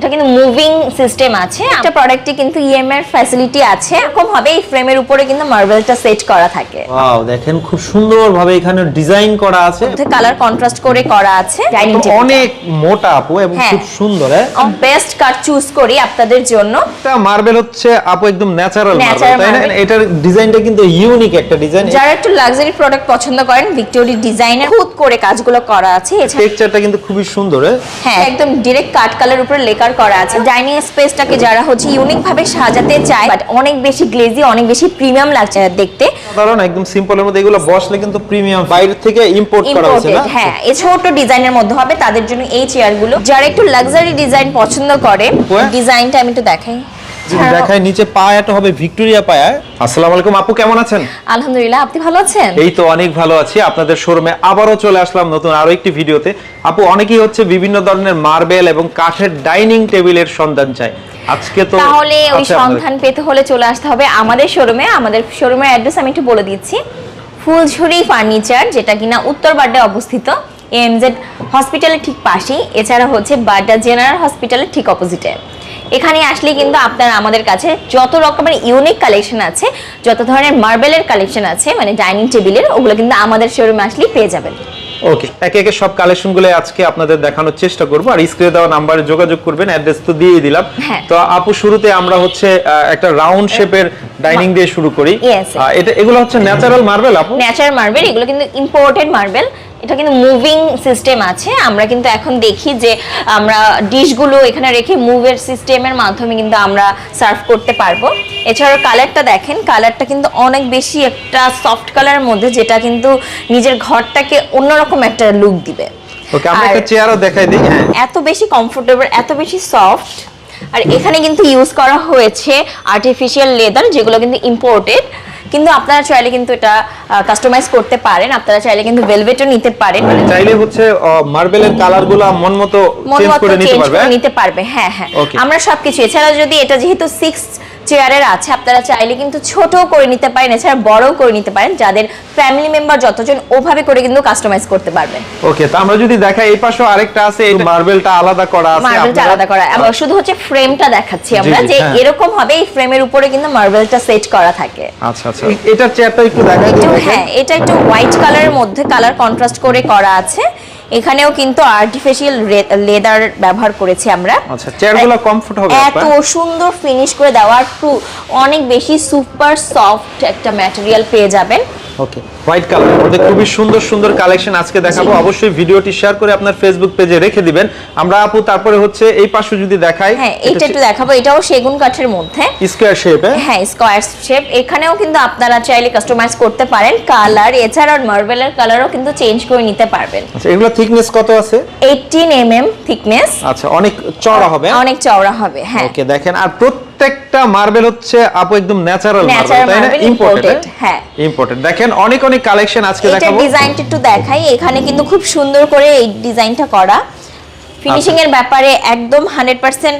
এটা কিন্তু moving system আছে। একটা প্রোডাক্টে কিন্তু ইএমআই ফ্যাসিলিটি আছে। এরকম হবে এই ফ্রেমের উপরে কিন্তু মার্বেলটা সেট করা থাকে। ওয়াও দেখেন খুব সুন্দরভাবে এখানে ডিজাইন করা আছে। কালার কন্ট্রাস্ট করে করা আছে। অনেক মোটা আপু এবং হ্যাঁ। খুব সুন্দর হ্যাঁ? বেস্ট কাট চুজ করি আপনাদের জন্য। এটা মার্বেল হচ্ছে আপু একদম ন্যাচারাল মার্বেল তাই না? এটার ডিজাইনটা কিন্তু ইউনিক একটা ডিজাইন যারা একটু লাক্সারি প্রোডাক্ট পছন্দ করেন ভিক্টোরি ডিজাইনের খুদ করে কাজগুলো করা আছে। টেক্সচারটা কিন্তু খুবই সুন্দর হ্যাঁ? হ্যাঁ একদম ডিরেক্ট কাট কালার উপরে লেকার করা আছে। ডাইনিং স্পেসটাকে যারা হচ্ছে ইউনিক ভাবে সাজাতে চায় বাট অনেক বেশি গ্লেজি অনেক বেশি প্রিমিয়াম লাগছে দেখতে। সাধারণ একদম সিম্পলের মধ্যে এগুলো বসলে কিন্তু প্রিমিয়াম বাইরে থেকে ইম্পোর্ট করা হয়েছে না? হ্যাঁ এই ছোট ডিজাইনের মধ্যে হবে তাদের জন্য এই চেয়ারগুলো যারা একটু লাক্সারি ডিজাইন পছন্দ করে। ডিজাইনটা আমি একটু দেখাই। দেখায় নিচে পায়াটা হবে ভিক্টোরিয়া পায়া। আসসালামু আলাইকুম আপু কেমন আছেন? আলহামদুলিল্লাহ আপনি ভালো আছেন? এই তো অনেক ভালো আছি আপনাদের শোরুমে আবারও চলে আসলাম নতুন আরও একটি ভিডিওতে। আপু অনেকেই হচ্ছে বিভিন্ন ধরনের মার্বেল এবং কাঠের ডাইনিং টেবিলের সন্ধান চায়। আজকে তো তাহলে ওই সন্ধান পেতে হলে চলে আসতে হবে আমাদের শোরুমে। আমাদের শোরুমের অ্যাড্রেস আমি একটু বলে দিচ্ছি। ফুলঝুরি ফার্নিচার যেটা কিনা উত্তর বাড্ডে অবস্থিত এমজেড হসপিটালের ঠিক পাশেই। এছাড়া হচ্ছে বাড্ডা জেনারেল হসপিটালের ঠিক অপোজিটে এখানে আসলে কিন্তু আপনারা আমাদের কাছে যত রকমের ইউনিক কালেকশন আছে যত ধরনের মার্বেলের কালেকশন আছে মানে ডাইনিং টেবিলের ওগুলো কিন্তু আমাদের শোরুমে আসলেই পেয়ে যাবেন। ওকে একে একে সব কালেকশনগুলো আজকে আপনাদের দেখানোর চেষ্টা করব। আর স্ক্রিনে দেওয়া নাম্বারে যোগাযোগ করবেন অ্যাড্রেস তো দিয়ে দিলাম। হ্যাঁ। তো আপু শুরুতে আমরা হচ্ছে একটা রাউন্ড শেপের ডাইনিং দিয়ে শুরু করি. এটা এগুলো হচ্ছে ন্যাচারাল মার্বেল আপু? ন্যাচারাল মার্বেল এগুলো কিন্তু ইম্পোর্টেড মার্বেল এটা কিন্তু মুভিং সিস্টেম আছে। আমরা কিন্তু এখন দেখি যে আমরা ডিশগুলো এখানে রেখে মুভের সিস্টেমের মাধ্যমে কিন্তু আমরা সার্ভ করতে পারব। এছাড়াও কালারটা দেখেন কালারটা কিন্তু অনেক বেশি একটা সফট কালারের মধ্যে যেটা কিন্তু নিজের ঘরটাকে অন্যরকম একটা লুক দিবে। ওকে আমরা একটা চেয়ারও দেখাই দিই। হ্যাঁ এত বেশি কমফোর্টেবল এত বেশি সফট আর এখানে কিন্তু ইউজ করা হয়েছে আর্টিফিশিয়াল লেদার যেগুলো কিন্তু ইম্পোর্টেড কিন্তু আপনারা চাইলে কিন্তু এটা কাস্টমাইজ করতে পারেন। আপনারা চাইলে কিন্তু ভেলভেটও নিতে পারেন। মানে চাইলে হচ্ছে মার্বেলের কালারগুলো মন মতো চেঞ্জ করে নিতে পারবে হ্যাঁ? নিতে পারবে হ্যাঁ হ্যাঁ। আমরা সবকিছু এছাড়া যদি এটা যেহেতু সিক্স চেয়ারের আছে আপনারা চাইলে কিন্তু ছোট করে নিতে পারেন এছাড়া বড়ও করে নিতে পারেন যাদের ফ্যামিলি মেম্বার যতজন ওভাবে করে কিন্তু কাস্টমাইজ করতে পারবেন। ওকে তো আমরা যদি দেখাই এই পাশে আরেকটা আছে এই মার্বেলটা আলাদা করা আছে মার্বেলটা আলাদা করা। এবং শুধু হচ্ছে ফ্রেমটা দেখাচ্ছি আমরা যে হ্যাঁ। এরকম হবে এই ফ্রেমের উপরে কিন্তু মার্বেলটা সেট করা থাকে। আচ্ছা আচ্ছা। এটার চেয়ারটা একটু দেখাই একটু হ্যাঁ এটা একটু হোয়াইট কালারের মধ্যে কালার কন্ট্রাস্ট করে করা আছে। এখানেও কিন্তু আর্টিফিশিয়াল লেদার ব্যবহার করেছি আমরা। আচ্ছা চেয়ারগুলো কমফর্ট হবে এত সুন্দর ফিনিশ করে দেওয়ার অনেক বেশি সুপার সফট একটা ম্যাটেরিয়াল পেয়ে যাবেন। ওকে হোয়াইট কালার মধ্যে খুবই সুন্দর সুন্দর কালেকশন আজকে দেখাবো। অবশ্যই ভিডিওটি শেয়ার করে আপনার ফেসবুক পেজে রেখে দিবেন। আমরা আপু তারপরে হচ্ছে এই পাশে যদি দেখাই হ্যাঁ এটা একটু দেখাবো। এটাও সেগুন কাঠের মধ্যে। স্কোয়ার শেপে হ্যাঁ? স্কোয়ার শেপ এখানেও কিন্তু আপনারা চাইলে কাস্টমাইজ করতে পারেন। কালার এছাড়াও মার্বেলের কালারও কিন্তু চেঞ্জ করে নিতে পারবেন। আচ্ছা এগুলো থিকনেস কত আছে? 18 এমএম থিকনেস আচ্ছা অনেক চড়া হবে। অনেক চওড়া হবে হ্যাঁ। ওকে দেখেন। আর প্রত্যেকটা মার্বেল হচ্ছে আপু একদম ন্যাচারাল মার্বেল তাই না? ইম্পোর্টেড হ্যাঁ। ইম্পোর্টেড দেখেন অনেক অনেক কালেকশন আজকে দেখাবো। এটা ডিজাইনটা একটু দেখাই। এখানে কিন্তু খুব সুন্দর করে এই ডিজাইনটা করা। ফিনিশিং আচ্ছা। এর ব্যাপারে একদম হান্ড্রেড পার্সেন্ট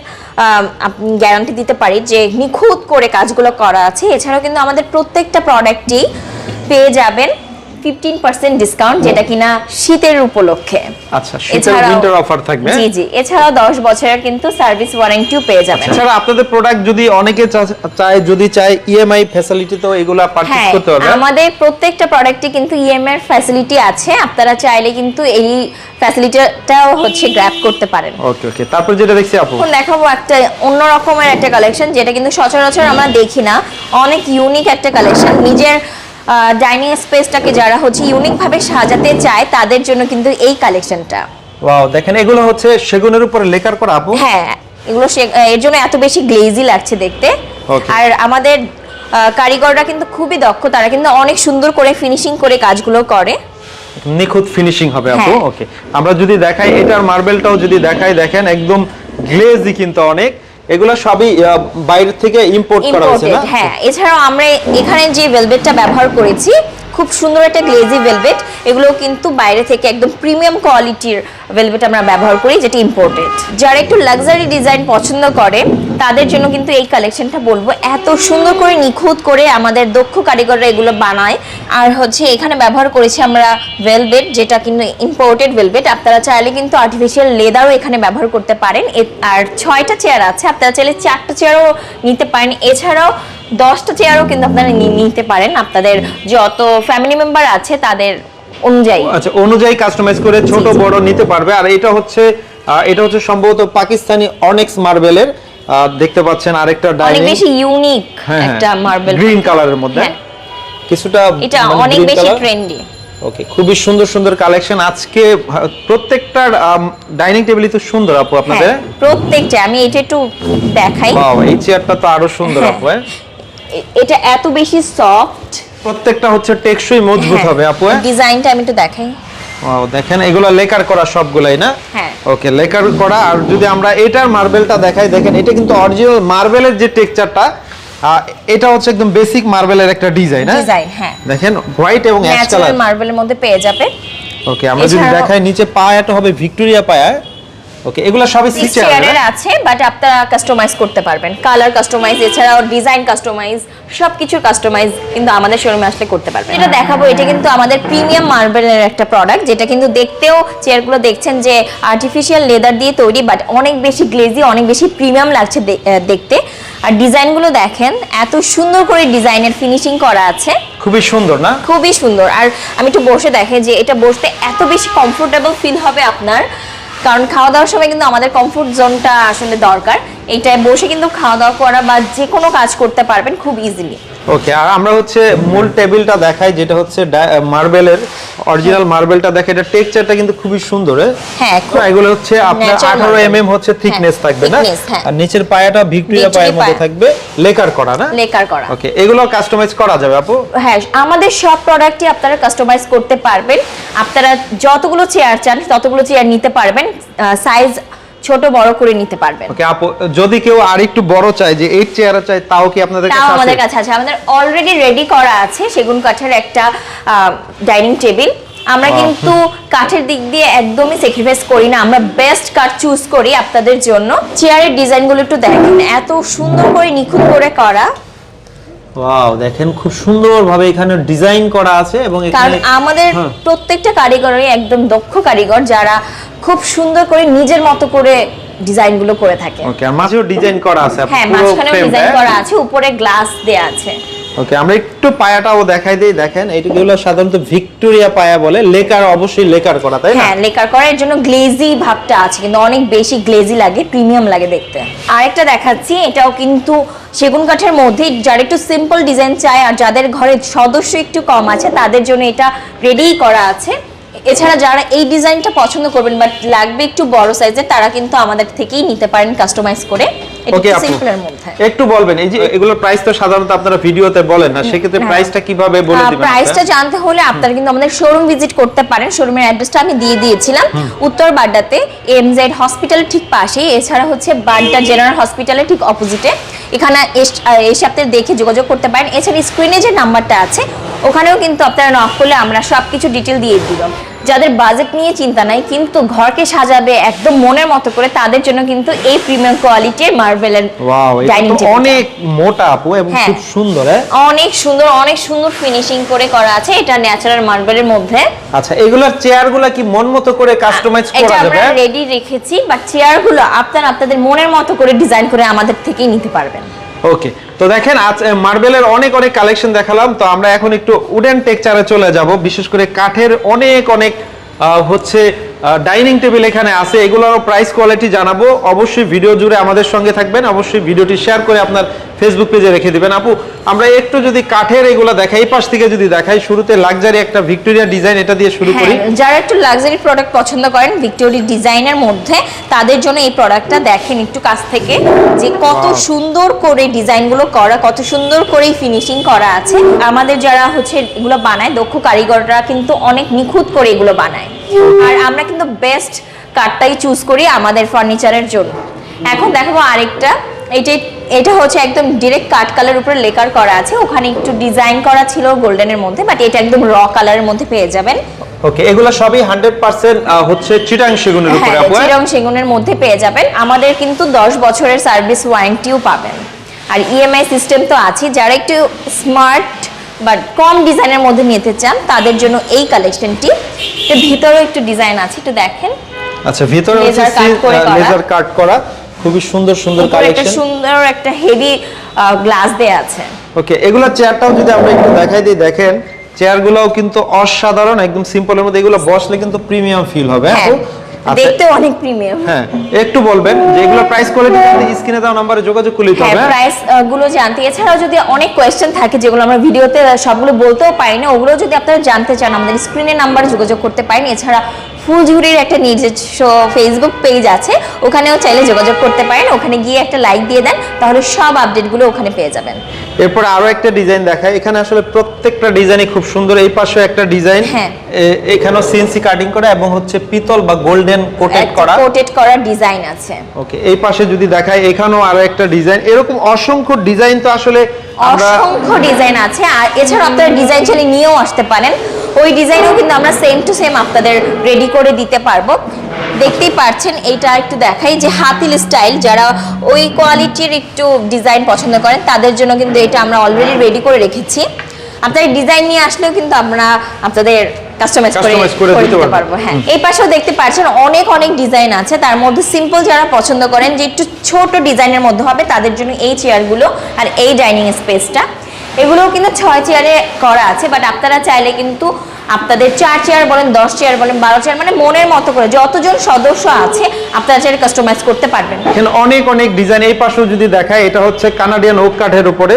আপনি গ্যারান্টি দিতে পারি যে নিখুঁত করে কাজগুলো করা আছে। এছাড়াও কিন্তু আমাদের প্রত্যেকটা প্রোডাক্টই পেয়ে যাবেন। ফিফটিন পার্সেন্ট ডিসকাউন্ট যেটা কিনা শীতের উপলক্ষে। আচ্ছা শীতের উইন্টার অফার থাকবে? জি জি এছাড়াও দশ বছরের কিন্তু সার্ভিস ওয়ারেন্টিও পেয়ে যাবেন। এছাড়া আপনাদের প্রোডাক্ট যদি অনেকে চায় যদি চায় ইএমআই ফ্যাসিলিটি তো এগুলা পারচেজ হ্যাঁ করতে পারবে। আমাদের প্রত্যেকটা প্রোডাক্টে কিন্তু ইএমআই ফ্যাসিলিটি আছে। আপনারা চাইলে কিন্তু এই ফ্যাসিলিটিটাও হচ্ছে গ্র্যাব করতে পারেন। ওকে ওকে তারপর যেটা দেখছি আপু। এখন দেখাবো একটা অন্য রকমের একটা কালেকশন যেটা কিন্তু সচরাচর আমরা দেখি না। অনেক ইউনিক একটা কালেকশন নিজের ডাইনিং স্পেসটাকে যারা হচ্ছে ইউনিক ভাবে সাজাতে চায় তাদের জন্য কিন্তু এই কালেকশনটা ওয়াও দেখেন এগুলো হচ্ছে সেগুনের উপরে লেকার করা আপু? হ্যাঁ এগুলো এর জন্য এত বেশি গ্লেজি লাগছে দেখতে। আর আমাদের কারিগররা কিন্তু খুবই দক্ষ তারা কিন্তু অনেক সুন্দর করে ফিনিশিং করে কাজগুলো করে। নিখুঁত ফিনিশিং হবে আপু? হ্যাঁ। ওকে আমরা যদি দেখাই এটার মার্বেলটাও যদি দেখাই দেখেন একদম গ্লেজি কিন্তু অনেক। এগুলো সবই বাইরে থেকে ইম্পোর্ট করা হয়েছে না? হ্যাঁ। এছাড়াও আমরা এখানে যে ভেলভেটটা ব্যবহার করেছি খুব সুন্দর একটা গ্লেজি ভেলভেট এগুলো কিন্তু বাইরে থেকে একদম প্রিমিয়াম কোয়ালিটির ভেলভেট আমরা ব্যবহার করি, যেটা ইম্পোর্টেড যারা একটু লাক্সারি ডিজাইন পছন্দ করে, তাদের জন্য কিন্তু এই কালেকশনটা বলব, এত সুন্দর করে নিখুঁত করে আমাদের দক্ষ কারিগররা এগুলো বানায়। আর হচ্ছে এখানে ব্যবহার করেছি আমরা ভেলভেট যেটা কিন্তু ইম্পোর্টেড ভেলভেট আপনারা চাইলে কিন্তু আর্টিফিশিয়াল লেদারও এখানে ব্যবহার করতে পারেন। আর ছয়টা চেয়ার আছে, আপনারা চাইলে চারটা চেয়ারও নিতে পারেন। এছাড়াও দশটা চেয়ারও কিন্তু আপনারা নিতে পারেন। আপনাদের যত ফ্যামিলি মেম্বার আছে তাদের অনুযায়ী। আচ্ছা অনুযায়ী কাস্টমাইজ করে ছোট। বড় নিতে পারবে। আর এটা হচ্ছে এটা হচ্ছে সম্ভবত পাকিস্তানি অনেক্স মার্বেলের দেখতে পাচ্ছেন আরেকটা অনেক বেশি ইউনিক একটা মার্বেল গ্রিন কালারের মধ্যে। হ্যাঁ। কিছুটা এটা মানে অনেক বেশি ট্রেন্ডি ওকে খুবই সুন্দর সুন্দর কালেকশন আজকে প্রত্যেকটা ডাইনিং টেবিলই তো সুন্দর আপু আপনাদের। হ্যাঁ প্রত্যেকটা আমি এটা একটু দেখাই। ওয়াও এই চেয়ারটা তো আরও সুন্দর হ্যাঁ। আপু হ্যাঁ? এটা এত বেশি সফট প্রত্যেকটা হচ্ছে টেকসই মজবুত হবে আপু হ্যাঁ? ডিজাইনটা আমি একটু দেখাই। Wow, দেখেন এগুলো লেকার করা সবগুলাই না? হ্যাঁ। ওকে লেকার করা আর যদি আমরা এটার মার্বেলটা দেখাই দেখেন এটা কিন্তু অরিজিনাল মার্বেলের যে টেক্সচারটা এটা হচ্ছে একদম বেসিক মার্বেলের একটা ডিজাইন হ্যাঁ? ডিজাইন হ্যাঁ। দেখেন হোয়াইট এবং অ্যাশ কালার মার্বেলের মধ্যে পেয়ে যাবে। ওকে আমরা যদি দেখাই নিচে পায়াটা হবে ভিক্টোরিয়া পায়া ওকে এগুলো সবই সিক্স সিক্স চেয়ারের আছে বাট আপনারা কাস্টমাইজ করতে পারবেন। কালার কাস্টমাইজ এছাড়াও ডিজাইন কাস্টমাইজ সবকিছু কাস্টমাইজ কিন্তু আমাদের শোরুমে আসলে করতে পারবেন। এটা দেখাবো এটা কিন্তু আমাদের প্রিমিয়াম মার্বেলের একটা প্রোডাক্ট যেটা কিন্তু দেখতেও চেয়ারগুলো দেখছেন যে আর্টিফিশিয়াল লেদার দিয়ে তৈরি বাট অনেক বেশি গ্লেজি অনেক বেশি প্রিমিয়াম লাগছে দেখতে। আর ডিজাইনগুলো দেখেন এত সুন্দর করে ডিজাইনের ফিনিশিং করা আছে। খুবই সুন্দর না? খুবই সুন্দর। আর আমি একটু বসে দেখে যে এটা বসতে এত বেশি কমফোর্টেবল ফিল হবে আপনার। কারণ খাওয়া দাওয়ার সময় কিন্তু আমাদের কমফোর্ট জোনটা আসলে দরকার। এইটায় বসে কিন্তু খাওয়া দাওয়া করা বা যে কোনো কাজ করতে পারবেন খুব ইজিলি ওকে আর আমরা হচ্ছে মূল টেবিলটা দেখাই যেটা হচ্ছে মার্বেলের অরিজিনাল মার্বেলটা দেখে এটা টেক্সচারটা কিন্তু খুবই সুন্দর হ্যাঁ? হ্যাঁ, এগুলো হচ্ছে আপনার 18 এমএম হচ্ছে থিকনেস হ্যাঁ, থাকবে না? হ্যাঁ। আর নিচের পায়াটা ভিক্টোরিয়া পায়ের মধ্যে থাকবে লেকার করা না? লেকার করা। ওকে এগুলো কাস্টমাইজ করা যাবে আপু? হ্যাঁ আমাদের সব প্রোডাক্টই আপনারা কাস্টমাইজ করতে পারবেন। আপনারা যতগুলো চেয়ার চান ততগুলো চেয়ার নিতে পারবেন। সাইজ ছোট বড় করে নিতে পারবেন। ওকে আপু যদি কেউ আর একটু বড় চায় যে এইট চেয়ার চায় তাও কি আপনাদের কাছে আছে? আমাদের কাছে আছে। আমাদের অলরেডি রেডি করা আছে সেগুন কাঠের একটা ডাইনিং টেবিল আমরা কিন্তু কাঠের দিক দিয়ে একদমই স্যাক্রিফাইস করি না। আমরা বেস্ট কাঠ চুজ করি আপনাদের জন্য। চেয়ারের ডিজাইনগুলো একটু দেখেন। এত সুন্দর করে নিখুঁত করে করা। ওয়াও দেখেন খুব সুন্দরভাবে এখানে ডিজাইন করা আছে এবং এখানে আমাদের হ্যাঁ। প্রত্যেকটা কারিগরই একদম দক্ষ কারিগর যারা খুব সুন্দর করে নিজের মতো করে ডিজাইনগুলো করে থাকে। ওকে আর মাঝেও ডিজাইন করা আছে হ্যাঁ মাঝখানেও ডিজাইন করা আছে উপরে গ্লাস দেয়া আছে। ওকে আমরা একটু পায়াটাও দেখাই দেই, দেখেন এইগুলো সাধারণত ভিক্টোরিয়া পায়া বলে, লেকার অবশ্যই লেকার করা, তাই না? হ্যাঁ লেকার করার জন্য গ্লেজি ভাবটা আছে, কিন্তু অনেক বেশি গ্লেজি লাগে, প্রিমিয়াম লাগে দেখতে। আরেকটা দেখাচ্ছি, এটাও কিন্তু সেগুন কাঠের মধ্যে, যারা একটু সিম্পল ডিজাইন চায় আর যাদের ঘরে সদস্য একটু কম আছে, তাদের জন্য এটা রেডি করা আছে। এছাড়া যারা এই ডিজাইনটা পছন্দ করবেন বাট লাগবে একটু বড় সাইজের তারা কিন্তু আমাদের থেকেই নিতে পারেন কাস্টমাইজ করে। একটু বলবেন এই যে এগুলোর প্রাইস তো সাধারণত আপনারা ভিডিওতে বলেন না সেক্ষেত্রে হ্যাঁ। প্রাইসটা কীভাবে বলে দিবেন প্রাইসটা জানতে হলে আপনারা কিন্তু আমাদের শোরুম ভিজিট করতে পারেন। শোরুমের অ্যাড্রেসটা আমি দিয়ে দিয়েছিলাম। উত্তর বাড্ডাতে এমজেড হসপিটাল ঠিক পাশেই। এছাড়া হচ্ছে বাড্ডা জেনারেল হসপিটালের ঠিক অপোজিটে এখানে এস- আপনারা দেখে যোগাযোগ করতে পারেন। এছাড়া স্ক্রিনে যে নাম্বারটা আছে ওখানেও কিন্তু আপনারা নক করলে আমরা সব কিছু ডিটেল দিয়ে দিব যাদের বাজেট নিয়ে চিন্তা নাই কিন্তু ঘরকে সাজাবে একদম মনের মতো করে তাদের জন্য কিন্তু এই প্রিমিয়াম কোয়ালিটির মার্বেলের ডাইনিং তো অনেক মোটা আপু এবং হ্যাঁ। খুব সুন্দর হ্যাঁ? অনেক সুন্দর অনেক সুন্দর ফিনিশিং করে করা আছে এটা ন্যাচারাল মার্বেলের মধ্যে। আচ্ছা এগুলোর চেয়ারগুলো কি মন মতো করে কাস্টমাইজ করা যাবে এটা আমরা রেডি রেখেছি বাট চেয়ারগুলো আপনারা আপনাদের মনের মতো করে ডিজাইন করে আমাদের থেকেই নিতে পারবেন। ওকে তো দেখেন, আজ মার্বেলের অনেক অনেক কালেকশন দেখালাম। তো আমরা এখন একটু উডেন টেকচারে চলে যাব। বিশেষ করে কাঠের অনেক অনেক হচ্ছে ডাইনিং টেবিল এখানে আছে এগুলোর প্রাইস কোয়ালিটি জানাব। অবশ্যই ভিডিও জুড়ে আমাদের সঙ্গে থাকবেন অবশ্যই ভিডিওটি শেয়ার করে আপনার ফেসবুক পেজে রেখে দিবেন। আপু আমরা একটু যদি কাঠের এগুলো দেখাই পাশ থেকে যদি দেখাই শুরুতে লাক্সারি একটা ভিক্টোরিয়া ডিজাইন এটা দিয়ে শুরু করি। হ্যাঁ, যারা একটু লাক্সারি প্রোডাক্ট পছন্দ করেন ভিক্টোরি ডিজাইনের মধ্যে তাদের জন্য এই প্রোডাক্টটা দেখেন একটু কাছ থেকে যে কত সুন্দর করে ডিজাইনগুলো করা কত সুন্দর করে ফিনিশিং করা আছে। আমাদের যারা হচ্ছে এগুলো বানায় দক্ষ কারিগররা কিন্তু অনেক নিখুঁত করে এগুলো বানায়। আর আমরা কিন্তু বেস্ট কাঠটাই চুজ করি আমাদের ফার্নিচারের জন্য। এখন দেখাবো আরেকটা। এইটাই এটা হচ্ছে একদম ডিরেক্ট কাট কালার উপরে লেকার করা আছে। ওখানে একটু ডিজাইন করা ছিল গোল্ডেনের মধ্যে বাট এটা একদম র কালারের মধ্যে পেয়ে যাবেন। ওকে এগুলো সবই হান্ড্রেড পার্সেন্ট হচ্ছে চিটাং সেগুনের উপরে হ্যাঁ আপু হ্যাঁ? চিরং সেগুনের মধ্যে পেয়ে যাবেন। আমাদের কিন্তু দশ বছরের সার্ভিস ওয়ারেন্টিও পাবেন। আর ইএমআই সিস্টেম তো আছে যারা একটু স্মার্ট বাট কম ডিজাইনের মধ্যে নিতে চান তাদের জন্য এই কালেকশনটি এর ভিতরেও একটু ডিজাইন আছে একটু দেখেন। আচ্ছা ভিতরে। লেজার কাট করা খুবই সুন্দর সুন্দর উপরে একটা কালেকশন সুন্দর একটা হেভি গ্লাস দেয়া আছে। ওকে এগুলো চেয়ারটাও যদি আমরা একটু দেখাই দিই দেখেন চেয়ারগুলোও কিন্তু অসাধারণ একদম সিম্পলের মধ্যে এগুলো বসলে কিন্তু প্রিমিয়াম ফিল হবে হ্যাঁ? হ্যাঁ। দেখতে অনেক প্রিমিয়াম হ্যাঁ একটু বলবেন যে এগুলো প্রাইস কোয়ালিটি স্ক্রিনে দেওয়া নম্বরে যোগাযোগ করলে হ্যাঁ হবে হ্যাঁ? প্রাইসগুলো জানতে। এছাড়াও যদি অনেক কোশ্চেন থাকে যেগুলো আমরা ভিডিওতে সবগুলো বলতেও পারি না ওগুলো যদি আপনারা জানতে চান আমাদের স্ক্রিনে নাম্বারে যোগাযোগ করতে পারেন। এছাড়া ফুলঝুরির একটা নিজস্ব ফেসবুক পেজ আছে। ওখানেও চাইলে যোগাযোগ করতে পারেন। ওখানে গিয়ে একটা লাইক দিয়ে দেন তাহলে সব আপডেটগুলো ওখানে পেয়ে যাবেন। এরপর আরও একটা ডিজাইন দেখায় এখানে আসলে প্রত্যেকটা ডিজাইনই খুব সুন্দর। এই পাশে একটা ডিজাইন হ্যাঁ। এখানেও সিএনসি কাটিং করা এবং হচ্ছে পিতল বা গোল্ডেন কোটেড করা। কোটেড করা ডিজাইন আছে। ওকে এই পাশে যদি দেখায় এখানেও আরও একটা ডিজাইন এরকম অসংখ্য ডিজাইন তো আসলে অসংখ্য ডিজাইন আছে। আর এছাড়া আপনারা ডিজাইন চাইলে নিয়েও আসতে পারেন। ওই ডিজাইনও কিন্তু আমরা সেম টু সেম আপনাদের রেডি করে দিতে পারব। দেখতেই পাচ্ছেন এইটা একটু দেখাই যে হাতিল স্টাইল যারা ওই কোয়ালিটির একটু ডিজাইন পছন্দ করেন তাদের জন্য কিন্তু এটা আমরা অলরেডি রেডি করে রেখেছি। আপনার ডিজাইন নিয়ে আসলেও কিন্তু আমরা আপনাদের কাস্টমাইজ করে দিতে। পারব। হ্যাঁ। এই পাশেও দেখতে পাচ্ছেন অনেক অনেক ডিজাইন আছে। তার মধ্যে সিম্পল যারা পছন্দ করেন যে একটু ছোট ডিজাইনের মধ্যে হবে তাদের জন্য এই চেয়ারগুলো আর এই ডাইনিং স্পেসটা এগুলোও কিন্তু ছয় চেয়ারে করা আছে বাট আপনারা চাইলে কিন্তু আপনাদের চার চেয়ার বলেন, দশ চেয়ার বলেন, বারো চেয়ার মানে মনের মতো করে যতজন সদস্য আছে, আপনারা চাইলে কাস্টমাইজ করতে পারবেন। এখানে অনেক অনেক ডিজাইন এই পাশেও যদি দেখায় এটা হচ্ছে কানাডিয়ান ওক কাঠের উপরে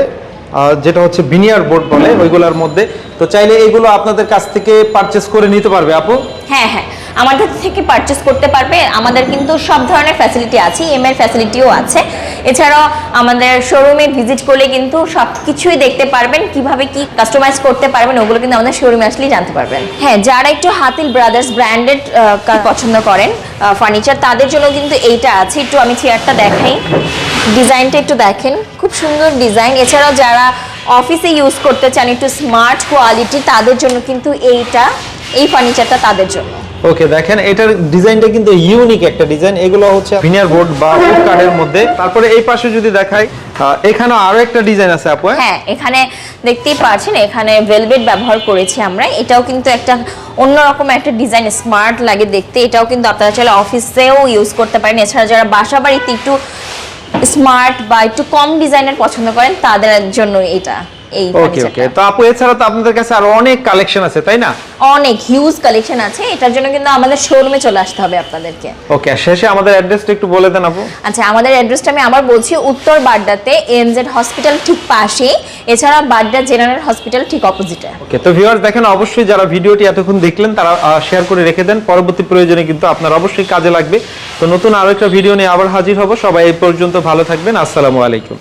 যেটা হচ্ছে বিনিয়ার বোর্ড বলে, ওইগুলোর মধ্যে। তো চাইলে এগুলো আপনাদের কাছ থেকে পারচেস করে নিতে পারবে, আপু? হ্যাঁ হ্যাঁ। আমাদের থেকে পারচেস করতে পারবে। আমাদের কিন্তু সব ধরনের ফ্যাসিলিটি আছে ইএম এর ফ্যাসিলিটিও আছে। এছাড়াও আমাদের শোরুমে ভিজিট করলে কিন্তু সব কিছুই দেখতে পারবেন, কীভাবে কি কাস্টমাইজ করতে পারবেন, ওগুলো কিন্তু আমাদের শোরুমে আসলেই জানতে পারবেন। হ্যাঁ যারা একটু হাতিল ব্রাদার্স ব্র্যান্ডেড পছন্দ করেন ফার্নিচার তাদের জন্য কিন্তু এইটা আছে। একটু আমি চেয়ারটা দেখাই। ডিজাইনটা একটু দেখেন। খুব সুন্দর ডিজাইন এছাড়াও যারা অফিসে ইউজ করতে চান একটু স্মার্ট কোয়ালিটি তাদের জন্য কিন্তু এইটা এই ফার্নিচারটা তাদের জন্য। ওকে দেখেন এটার ডিজাইনটা কিন্তু ইউনিক একটা ডিজাইন এগুলো হচ্ছে ভিনিয়ার বোর্ড বা ওক কাঠের মধ্যে। তারপরে এই পাশে যদি দেখাই আহ, এখানেও আরও একটা ডিজাইন আছে আপু হ্যাঁ? হ্যাঁ এখানে দেখতেই পাচ্ছেন এখানে ভেলভেট ব্যবহার করেছি আমরা। এটাও কিন্তু একটা অন্যরকম একটা ডিজাইন স্মার্ট লাগে দেখতে। এটাও কিন্তু আপনারা চাইলে অফিসেও ইউজ করতে পারেন। এছাড়া যারা বাসা বাড়িতে একটু স্মার্ট বা একটু কম ডিজাইনের পছন্দ করেন তাদের জন্য এটা। এই ওকে ওকে। তো আপু এছাড়া তো আপনাদের কাছে আরও অনেক কালেকশন আছে তাই না? অনেক হিউজ কালেকশন আছে এটার জন্য কিন্তু আমাদের শোরুমে চলে আসতে হবে আপনাদেরকে। ওকে শেষে আমাদের অ্যাড্রেসটা একটু বলে দেন আপু। আচ্ছা আমাদের অ্যাড্রেসটা আমি আবার বলছি উত্তর বাড্ডাতে এমজেড হসপিটাল ঠিক পাশেই এছাড়া বাড্ডা জেনারেল হসপিটাল ঠিক অপোজিটে ওকে তো ভিউয়ার্স দেখেন অবশ্যই যারা ভিডিওটি এতক্ষণ দেখলেন তারা শেয়ার করে রেখে দেন। পরবর্তী প্রয়োজনে কিন্তু আপনার অবশ্যই কাজে লাগবে। তো নতুন আরও একটা ভিডিও নিয়ে আবার হাজির হব। সবাই এই পর্যন্ত ভালো থাকবেন। আসসালামু আলাইকুম।